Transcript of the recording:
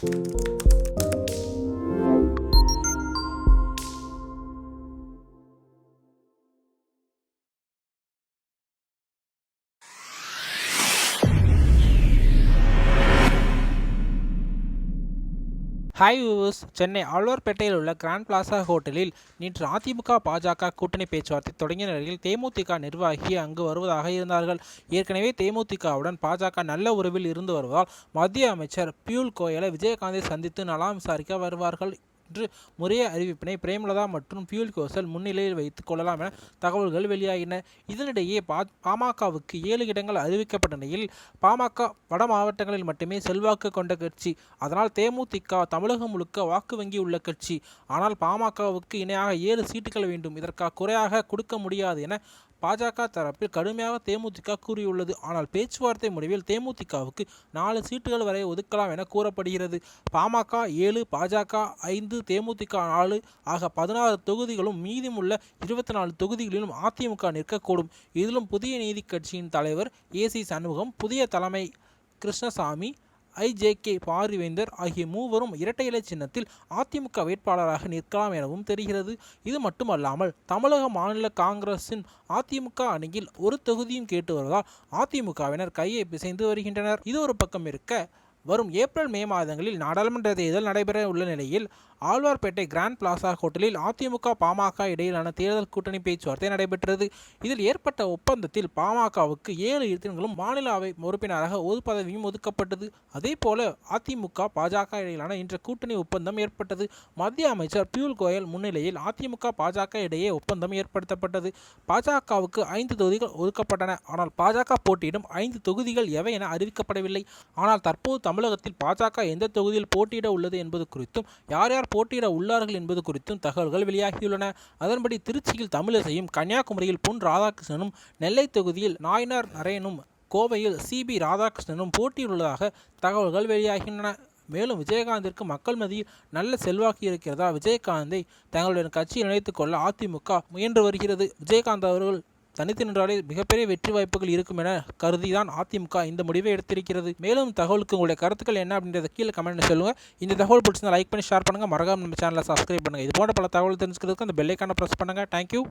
Música hi viewers Chennai ஆழ்வார்பேட்டையில் உள்ள grand plaza ஹோட்டலில் நேற்று அதிமுக பாஜக கூட்டணி பேச்சுவார்த்தை தொடங்கிய நிலையில் தேமுதிக நிர்வாகி அங்கு வருவதாக இருந்தார்கள். ஏற்கனவே தேமுதிகவுடன் பாஜக நல்ல உறவில் இருந்து வருவதால் மத்திய அமைச்சர் பியூல் கோயலை விஜயகாந்தை சந்தித்து நலம் விசாரிக்க வருவார்கள். என்று முறைய அறிவிப்பினை பிரேமலதா மற்றும் பியூல் கோசல் முன்னிலையில் வைத்துக் கொள்ளலாம் என தகவல்கள் வெளியாகின. இதனிடையே பா பாமகவுக்கு ஏழு இடங்கள் அறிவிக்கப்பட்ட நிலையில் பாமக வட மாவட்டங்களில் மட்டுமே செல்வாக்கு கொண்ட கட்சி. அதனால் தேமுதிக தமிழகம் முழுக்க வாக்கு வங்கி உள்ள கட்சி. ஆனால் பாமகவுக்கு இணையாக ஏழு சீட்டுகள் வேண்டும். இதற்காக குறையாக கொடுக்க முடியாது என பாஜக தரப்பில் கடுமையாக தேமுதிக கூறியுள்ளது. ஆனால் பேச்சுவார்த்தை முடிவில் தேமுதிகவுக்கு நாலு சீட்டுகள் வரை ஒதுக்கலாம் என கூறப்படுகிறது. பாமக ஏழு பாஜக ஐந்து தேமுதிக நாலு ஆக பதினாறு தொகுதிகளும் மீதமுள்ள இருபத்தி நாலு தொகுதிகளிலும் அதிமுக நிற்கக்கூடும். இதிலும் புதிய நீதி கட்சியின் தலைவர் ஏசி சண்முகம் புதிய தலைமை கிருஷ்ணசாமி ஐஜேகே பாரிவேந்தர் ஆகிய மூவரும் இரட்டை இலை சின்னத்தில் அதிமுக வேட்பாளராக நிற்கலாம் எனவும் தெரிகிறது. இது மட்டுமல்லாமல் தமிழக மாநில காங்கிரசின் அதிமுக அணியில் ஒரு தொகுதியும் கேட்டு வருவதால் அதிமுகவினர் கையை பிசைந்து வருகின்றனர். இது ஒரு பக்கம் இருக்க வரும் ஏப்ரல் மே மாதங்களில் நாடாளுமன்ற தேர்தல் நடைபெற உள்ள நிலையில் ஆழ்வார்பேட்டை கிராண்ட் பிளாசா ஹோட்டலில் அதிமுக பாமக இடையிலான தேர்தல் கூட்டணி பேச்சுவார்த்தை நடைபெற்றது. இதில் ஏற்பட்ட ஒப்பந்தத்தில் பாமகவுக்கு ஏழு இடங்களும் மாநில அவை உறுப்பினராக ஒரு பதவியும் ஒதுக்கப்பட்டது. அதே போல அதிமுக பாஜக இடையிலான இன்ற கூட்டணி ஒப்பந்தம் ஏற்பட்டது. மத்திய அமைச்சர் பியூல் கோயல் முன்னிலையில் அதிமுக பாஜக இடையே ஒப்பந்தம் ஏற்படுத்தப்பட்டது. பாஜகவுக்கு ஐந்து தொகுதிகள் ஒதுக்கப்பட்டன. ஆனால் பாஜக போட்டியிடும் ஐந்து தொகுதிகள் எவை என அறிவிக்கப்படவில்லை. ஆனால் தற்போது தமிழகத்தில் பாஜக எந்த தொகுதியில் போட்டியிட உள்ளது என்பது குறித்தும் யார் யார் போட்டியிட உள்ளார்கள் என்பது குறித்தும் தகவல்கள் வெளியாகியுள்ளன. அதன்படி திருச்சியில் தமிழிசையும் கன்னியாகுமரியில் பொன் ராதாகிருஷ்ணனும் நெல்லை தொகுதியில் நாயனார் நரேனும் கோவையில் சிபி ராதாகிருஷ்ணனும் போட்டியுள்ளதாக தகவல்கள் வெளியாகின்றன. மேலும் விஜயகாந்திற்கு மக்கள் மத்தியில் நல்ல செல்வாக்கு இருக்கிறதா? விஜயகாந்தை தங்களுடைய கட்சியில் இணைத்துக் கொள்ள அதிமுக முயன்று வருகிறது. விஜயகாந்த் அவர்கள் தனித்து நின்றாலே மிகப்பெரிய வெற்றி வாய்ப்புகள் இருக்கும் என கருதி தான் அதிமுக இந்த முடிவை எடுத்திருக்கிறது. மேலும் தகவலுக்கு உங்களுடைய கருத்துக்கள் என்ன அப்படின்றத கீழே கமெண்ட் சொல்லுங்க. இந்த தகவல் பிடிச்சிருந்தா லைக் பண்ணி ஷேர் பண்ணுங்க. மறக்காம நம்ம சேனலை சப்ஸ்கிரைப் பண்ணுங்க. இது போன்ற பல தகவல் தெரிஞ்சுக்கிறதுக்கு அந்த பெல்லைக்கான ப்ரெஸ் பண்ணுங்க. தேங்க்யூ